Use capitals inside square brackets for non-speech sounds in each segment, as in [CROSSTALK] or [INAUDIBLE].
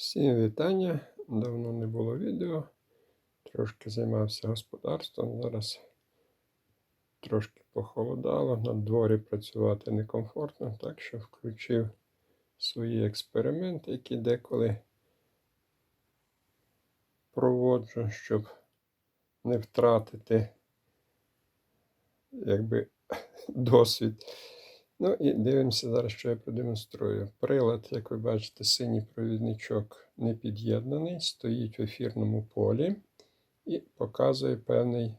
Всім вітання. Давно не було відео. Трошки займався господарством. Зараз трошки похолодало. На дворі працювати некомфортно, так що включив свої експерименти, які деколи проводжу, щоб не втратити якби [LAUGHS] досвід. Ну і дивимося зараз, що я продемонструю. Прилад, як ви бачите, синій провідничок не під'єднаний, стоїть в ефірному полі і показує певний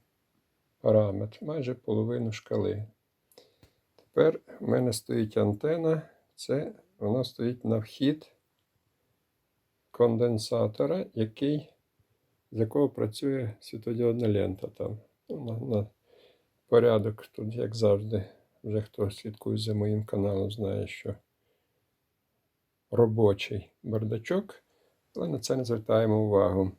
параметр, майже половину шкали. Тепер в мене стоїть антена, це вона стоїть на вхід конденсатора, який, з якого працює світодіодна лента. Там. Ну, на, на порядок тут, як завжди. Вже хто слідкує за моїм каналом, знає, що робочий бардачок, але на це не звертаємо увагу.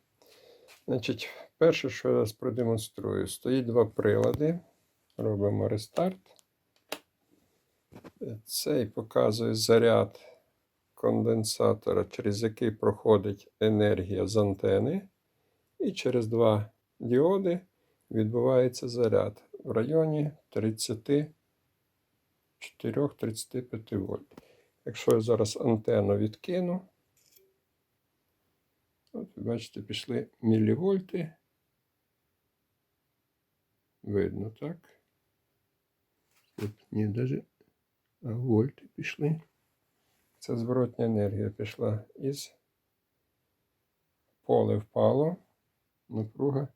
Значить, перше, що я зараз продемонструю, стоїть два прилади. Робимо рестарт. Цей показує заряд конденсатора, через який проходить енергія з антени. І через два діоди відбувається заряд в районі 30. 4-35 вольт. Якщо я зараз антенну відкину, от ви бачите, пішли мілівольти. Видно, так? Тут ні, навіть вольти пішли. Це зворотня енергія пішла із поле впало, напруга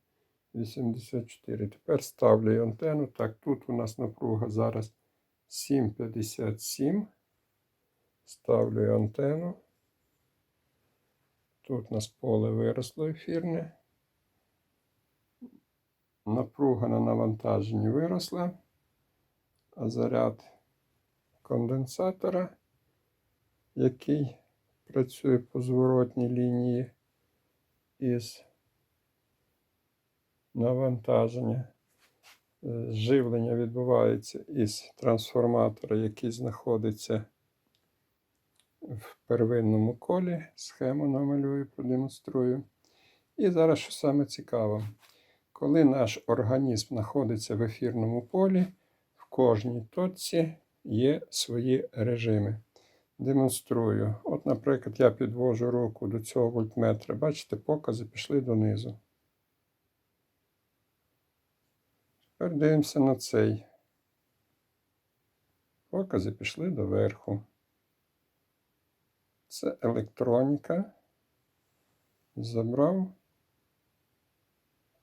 84. Тепер ставлю антенну. Так, тут у нас напруга зараз. 7,57. Ставлю антенну. Тут у нас поле виросло ефірне. Напруга на навантаженні виросла, а заряд конденсатора, який працює по зворотній лінії із навантаження. Живлення відбувається із трансформатора, який знаходиться в первинному колі. Схему намалюю, продемонструю. І зараз, що саме цікаво, коли наш організм знаходиться в ефірному полі, в кожній точці є свої режими. Демонструю. От, наприклад, я підвожу руку до цього вольтметра. Бачите, покази пішли донизу. Тепер дивимося на цей. Покази пішли доверху. Це електроніка. Забрав.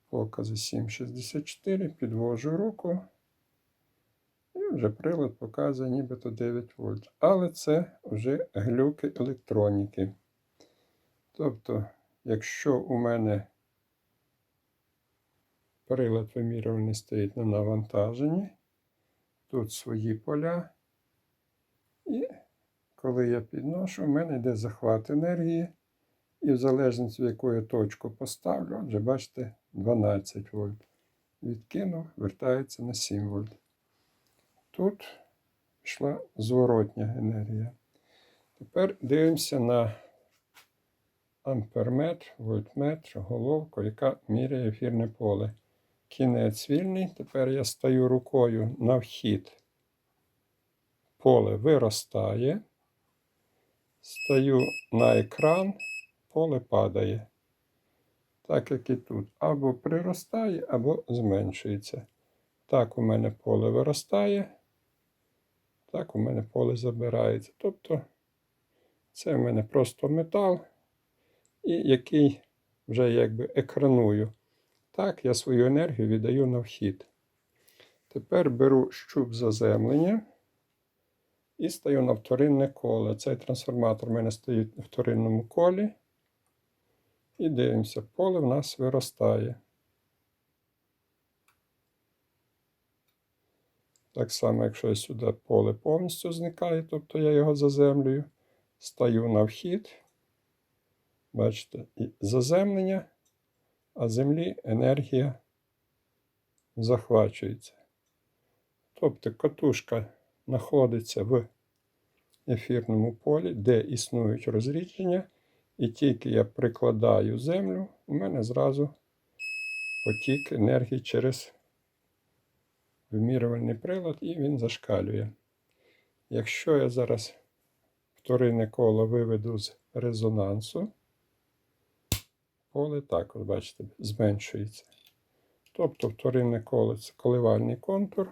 Покази 7,64, підвожу руку. І вже прилад показує нібито 9 вольт. Але це вже глюки електроніки. Тобто, якщо у мене Прилад вимірювальний стоїть на навантаженні. Тут свої поля. І коли я підношу, в мене йде захват енергії. І в залежності, в яку я точку поставлю, отже, бачите, 12 вольт. Відкинув, вертається на 7 вольт. Тут пішла зворотня енергія. Тепер дивимося на амперметр, вольтметр, головку, яка міряє ефірне поле кінець вільний. Тепер я стаю рукою на вхід. Поле виростає. Стаю на екран, поле падає. Так як і тут. Або приростає, або зменшується. Так у мене поле виростає. Так у мене поле забирається. Тобто це в мене просто метал, і який вже якби екраную. Так, я свою енергію віддаю на вхід. Тепер беру щуп заземлення і стаю на вторинне коло. Цей трансформатор у мене стоїть на вторинному колі. І дивимося, поле в нас виростає. Так само, якщо я сюди поле повністю зникає, тобто я його заземлюю, стаю на вхід. Бачите, і заземлення а землі енергія захвачується. Тобто катушка знаходиться в ефірному полі, де існують розрідження, І тільки я прикладаю землю, у мене зразу потік енергії через вимірювальний прилад, і він зашкалює. Якщо я зараз вторинне коло виведу з резонансу, поле так, от бачите, зменшується. Тобто вторинне коло це коливальний контур.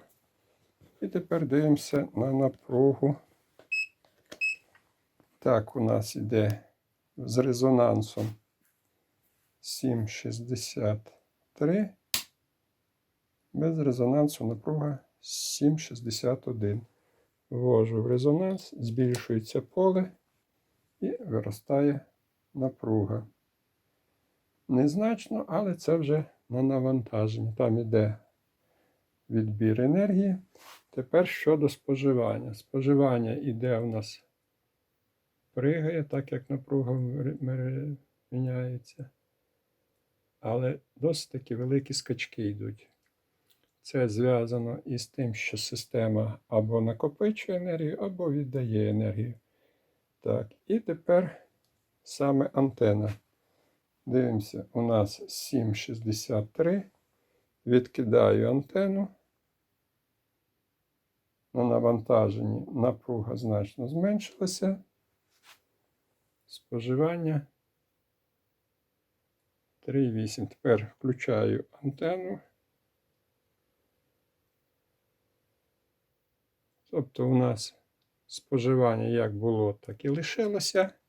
І тепер дивимося на напругу. Так, у нас іде з резонансом 7,63. Без резонансу напруга 7,61. Ввожу в резонанс, збільшується поле і виростає напруга. Незначно, але це вже на навантаження. Там іде відбір енергії. Тепер щодо споживання. Споживання іде у нас пригає, так як напруга міняється. Але досить таки великі скачки йдуть. Це зв'язано із тим, що система або накопичує енергію, або віддає енергію. Так, і тепер саме антена. Дивимося, у нас 7,63. Відкидаю антенну. На навантаженні напруга значно зменшилася. Споживання 3,8. Тепер включаю антенну. Тобто у нас споживання як було, так і лишилося.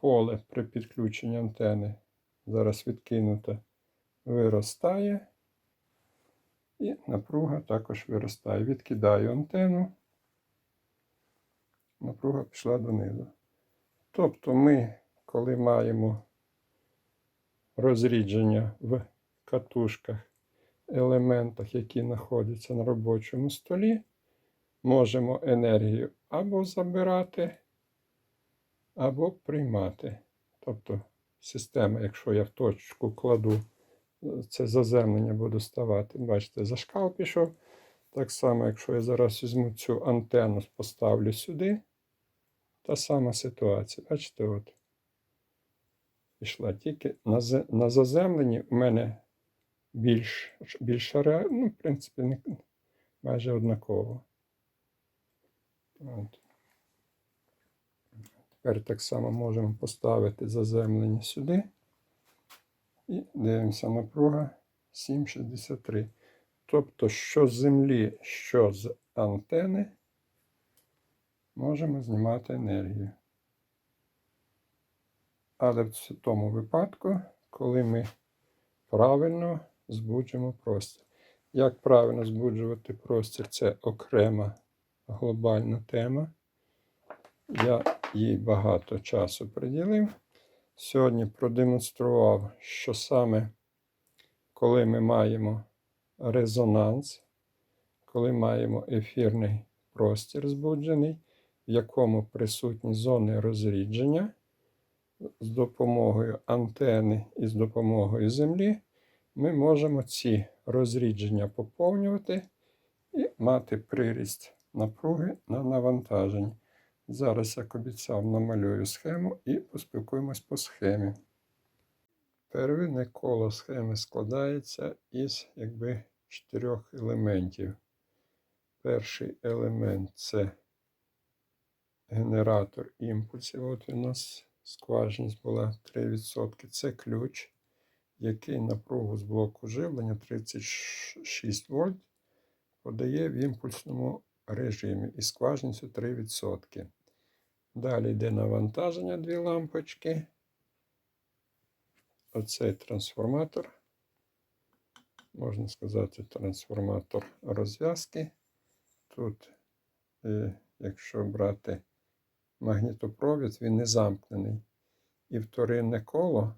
Поле при підключенні антени зараз відкинуте, виростає. І напруга також виростає. Відкидаю антенну. Напруга пішла донизу. Тобто ми, коли маємо розрідження в катушках, елементах, які знаходяться на робочому столі, можемо енергію або забирати, або приймати. Тобто система, якщо я в точку кладу, це заземлення буде ставати. Бачите, зашкал пішов. Так само, якщо я зараз візьму цю антенну, поставлю сюди, та сама ситуація. Бачите, от. Пішла тільки на, на заземленні у мене більш, більша ре... ну, в принципі, не, майже однаково. От. Тепер так само можемо поставити заземлення сюди. І дивимося напруга 7,63. Тобто, що з землі, що з антени, можемо знімати енергію. Але в тому випадку, коли ми правильно збуджуємо простір. Як правильно збуджувати простір, це окрема глобальна тема. Я їй багато часу приділив. Сьогодні продемонстрував, що саме коли ми маємо резонанс, коли маємо ефірний простір збуджений, в якому присутні зони розрідження, з допомогою антени і з допомогою землі, ми можемо ці розрідження поповнювати і мати приріст напруги на навантаженні. Зараз, як обіцяв, намалюю схему і поспілкуємось по схемі. Первинне коло схеми складається із якби чотирьох елементів. Перший елемент це генератор імпульсів. От у нас скважність була 3%. Це ключ, який напругу з блоку живлення 36 вольт подає в імпульсному режимі і скважністю 3%. Далі йде навантаження дві лампочки. Оцей трансформатор. Можна сказати, трансформатор розв'язки. Тут, е, якщо брати магнітопровід, він не замкнений. І вторинне коло,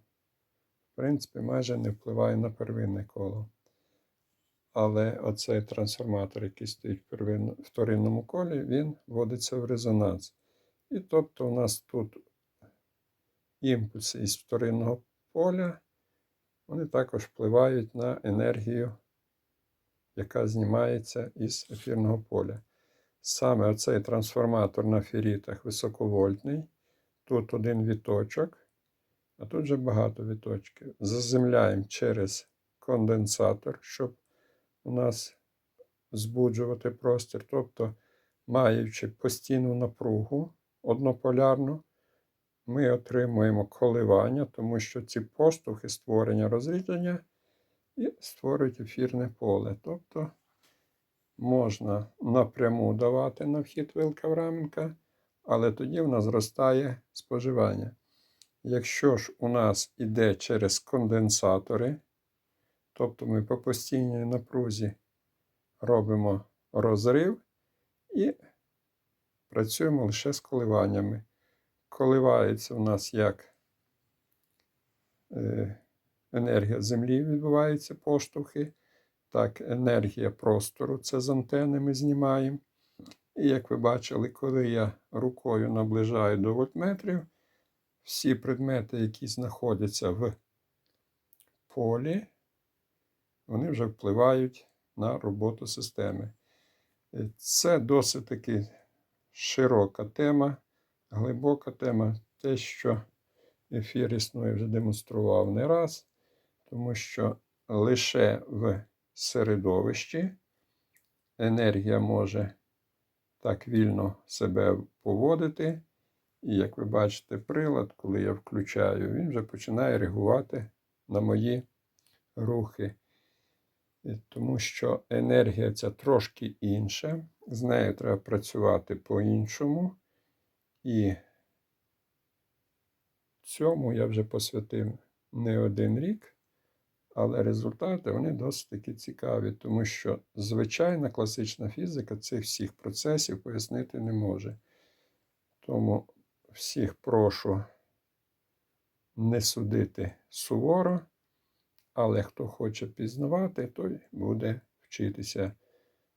в принципі, майже не впливає на первинне коло. Але оцей трансформатор, який стоїть в вторинному колі, він вводиться в резонанс. І тобто у нас тут імпульси із вторинного поля, вони також впливають на енергію, яка знімається із ефірного поля. Саме оцей трансформатор на ферітах високовольтний, тут один віточок, а тут вже багато віточків. Заземляємо через конденсатор, щоб у нас збуджувати простір. Тобто, маючи постійну напругу однополярну, ми отримуємо коливання, тому що ці поштовхи створення розрідження і створюють ефірне поле. Тобто можна напряму давати на вхід вилка в раменка, але тоді в нас зростає споживання. Якщо ж у нас іде через конденсатори, тобто ми по постійній напрузі робимо розрив і працюємо лише з коливаннями. Коливається у нас як е, енергія землі відбуваються поштовхи, так енергія простору це з антени ми знімаємо. І як ви бачили, коли я рукою наближаю до вольтметрів, всі предмети, які знаходяться в полі, вони вже впливають на роботу системи. Е, Це досить таки широка тема, глибока тема, те, що ефір існує, вже демонстрував не раз, тому що лише в середовищі енергія може так вільно себе поводити. І як ви бачите, прилад, коли я включаю, він вже починає реагувати на мої рухи. Тому що енергія ця трошки інша, з нею треба працювати по-іншому. І цьому я вже посвятив не один рік, але результати вони досить таки цікаві, тому що звичайна класична фізика цих всіх процесів пояснити не може. Тому всіх прошу не судити суворо, але хто хоче пізнавати, той буде вчитися.